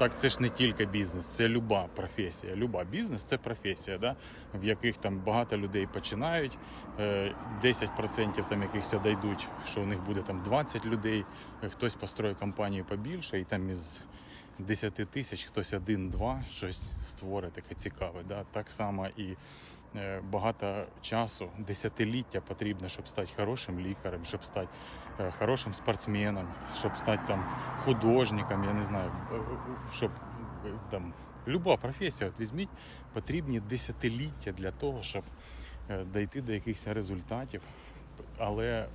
так це ж не тільки бізнес, це люба професія. Люба бізнес це професія, да? в яких там багато людей починають. е, 10% там якихось дійдуть, що у них буде там 20 людей, е, хтось построїть компанію побільше, і там із 10 тисяч хтось один-два щось створить таке цікаве. Да? Так само і е, багато часу, десятиліття потрібно, щоб стати хорошим лікарем, щоб стати е, хорошим спортсменом, щоб стати там художником, я не знаю, е, е, щоб е, там люба професія, от візьміть, потрібні десятиліття для того, щоб е, дійти до якихось результатів. Але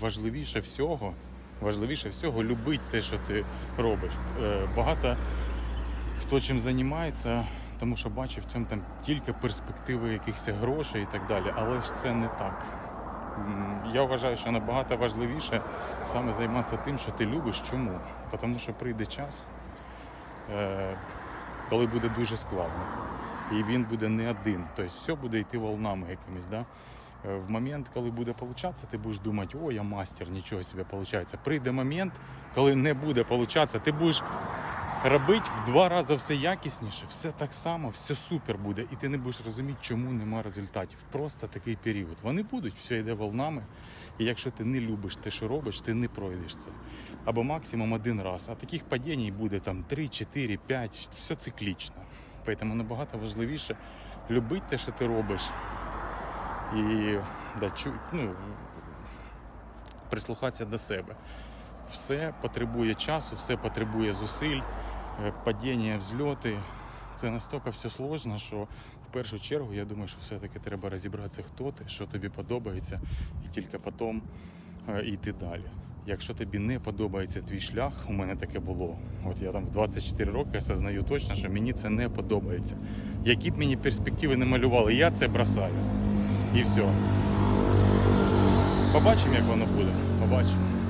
важливіше всього, важливіше всього любити те, що ти робиш. Е, Багато хто чим займається, тому що бачить в цьому там тільки перспективи якихось грошей і так далі. Але ж це не так. Я вважаю, що набагато важливіше саме займатися тим, що ти любиш. Чому? Тому що прийде час, е, коли буде дуже складно. І він буде не один. Тобто все буде йти волнами якимись. Да? Е, В момент, коли буде получатися, ти будеш думати, о, я мастер, нічого собі виходить. Прийде момент, коли не буде получатися, ти будеш робити в два рази все якісніше, все так само, все супер буде, і ти не будеш розуміти, чому нема результатів. Просто такий період. Вони будуть, все йде волнами. І якщо ти не любиш те, що робиш, ти не пройдеш це. Або максимум один раз. А таких падінь буде там 3, 4, 5, все циклічно. Тому набагато важливіше любити те, що ти робиш. І да, чу, ну, прислухатися до себе. Все потребує часу, все потребує зусиль, падіння, взльоти. Це настільки все сложно, що в першу чергу я думаю, що все-таки треба розібратися, хто ти, що тобі подобається, і тільки потім е, йти далі. Якщо тобі не подобається твій шлях, у мене таке було. От я там в 24 роки осознаю точно, що мені це не подобається. Які б мені перспективи не малювали, я це бросаю. І все. Побачимо, як воно буде. Побачимо.